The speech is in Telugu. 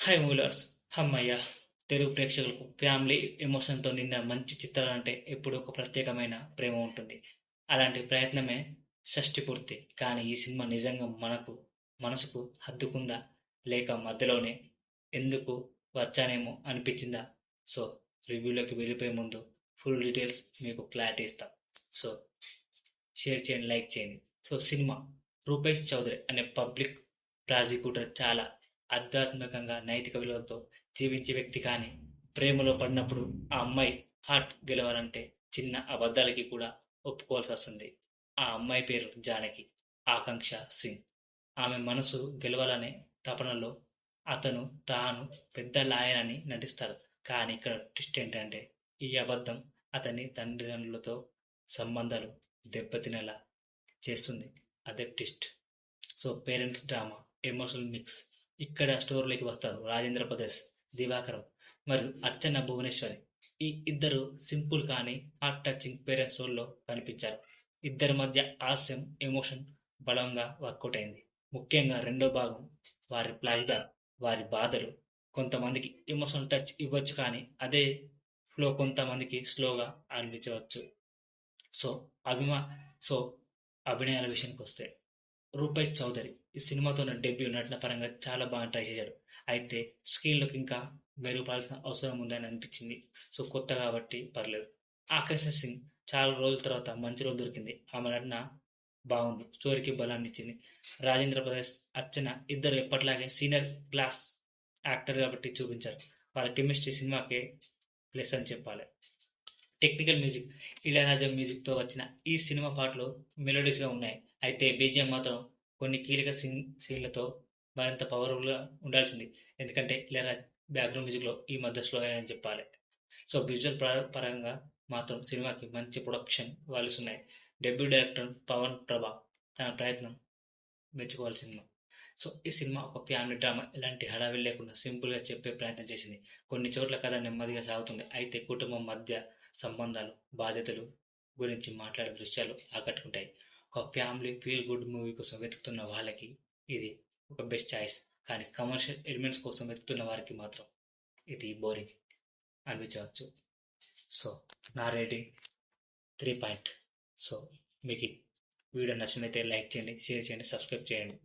హై మూలర్స్ హమ్మయ్య తెలుగు ప్రేక్షకులకు ఫ్యామిలీ ఎమోషన్తో నిన్న మంచి చిత్రాలంటే ఎప్పుడు ఒక ప్రత్యేకమైన ప్రేమ ఉంటుంది. అలాంటి ప్రయత్నమే షష్టి పూర్తి. కానీ ఈ సినిమా నిజంగా మనకు మనసుకు హద్దుకుందా? లేక మధ్యలోనే ఎందుకు వచ్చానేమో అనిపించిందా? సో రివ్యూలోకి వెళ్ళిపోయే ముందు ఫుల్ డీటెయిల్స్ మీకు క్లారిటీ ఇస్తాం. సో షేర్ చేయండి లైక్ చేయండి. సో సినిమా రూపేష్ చౌదరి అనే పబ్లిక్ ప్రాసిక్యూటర్ చాలా ఆధ్యాత్మికంగా నైతిక విలువలతో జీవించే వ్యక్తి కానీ ప్రేమలో పడినప్పుడు ఆ అమ్మాయి హార్ట్ గెలవాలంటే చిన్న అబద్ధాలకి కూడా ఒప్పుకోవాల్సి వస్తుంది. ఆ అమ్మాయి పేరు జానకి ఆకాంక్ష సింగ్. ఆమె మనసు గెలవాలనే తపనలో అతను తాను పెద్ద లాయర్ అని నటిస్తారు. కానీ ఇక్కడ ట్విస్ట్ ఏంటంటే ఈ అబద్ధం అతని తండ్రిదండ్రులతో సంబంధాలు దెబ్బతినేలా చేస్తుంది. అదే twist so parents drama emotional mix ఇక్కడ స్టోర్లోకి వస్తారు రాజేంద్ర ప్రదేశ్ దివాకరం మరియు అర్చన భువనేశ్వరి. ఈ ఇద్దరు సింపుల్ కానీ హార్ట్ టచింగ్ పేరెంట్స్ రోల్లో కనిపించారు. ఇద్దరి మధ్య హాస్యం ఎమోషన్ బలంగా వర్కౌట్ అయింది. ముఖ్యంగా రెండో భాగం వారి ప్లాష్బ్యాక్ వారి బాధలు. కొంతమందికి ఎమోషనల్ టచ్ ఇవ్వచ్చు కానీ అదే ఫ్లో కొంతమందికి స్లోగా అనిపించవచ్చు. సో అభిమా సో అభినయాల విషయానికి వస్తే రూపేష్ చౌదరి ఈ సినిమాతో డెబ్యూ నటన పరంగా చాలా బాగా ట్రై చేశాడు. అయితే స్క్రీన్లోకి ఇంకా మెరుగుపడాల్సిన అవసరం ఉందని అనిపించింది. సో కొత్త కాబట్టి పర్లేదు. ఆకాశ సింగ్ చాలా రోజుల తర్వాత మంచి రోజు దొరికింది. ఆమె నటన బాగుంది. స్టోరీకి బలాన్ని ఇచ్చింది. రాజేంద్ర ప్రదేశ్ అర్చన ఇద్దరు ఎప్పటిలాగే సీనియర్ క్లాస్ యాక్టర్ కాబట్టి చూపించారు. వాళ్ళ కెమిస్ట్రీ సినిమాకే ప్లస్ అని చెప్పాలి. టెక్నికల్ మ్యూజిక్ ఇళయరాజా మ్యూజిక్తో వచ్చిన ఈ సినిమా పాటలు మెలోడీస్గా ఉన్నాయి. అయితే బీజిఎం మాత్రం కొన్ని కీలక సీన్ సీన్లతో మరింత పవర్ఫుల్గా ఉండాల్సింది. ఎందుకంటే ఇలా బ్యాక్గ్రౌండ్ మ్యూజిక్లో ఈ మధ్య స్లో అని చెప్పాలి. సో విజువల్ పరంగా మాత్రం సినిమాకి మంచి ప్రొడక్షన్ వాల్యూస్ ఉన్నాయి డెబ్యూ డైరెక్టర్ పవన్ ప్రభా తన ప్రయత్నం మెచ్చుకోవాల్సింది. సినిమా సో ఈ సినిమా ఒక ఫ్యామిలీ డ్రామా. ఎలాంటి హడావిడి లేకుండా సింపుల్గా చెప్పే ప్రయత్నం చేసింది. కొన్ని చోట్ల కథ నెమ్మదిగా సాగుతుంది. అయితే కుటుంబం మధ్య సంబంధాలు బాధ్యతలు గురించి మాట్లాడే దృశ్యాలు ఆకట్టుకుంటాయి. ఒక ఫ్యామిలీ ఫీల్ గుడ్ మూవీ కోసం వెతుకుతున్న వాళ్ళకి ఇది ఒక బెస్ట్ చాయిస్. కానీ కమర్షియల్ ఎలిమెంట్స్ కోసం వెతుకుతున్న వారికి మాత్రం ఇది బోరింగ్ అనిపించవచ్చు. సో నా రేటింగ్ త్రీ పాయింట్. సో మీకు వీడియో నచ్చినైతే లైక్ చేయండి షేర్ చేయండి సబ్స్క్రైబ్ చేయండి.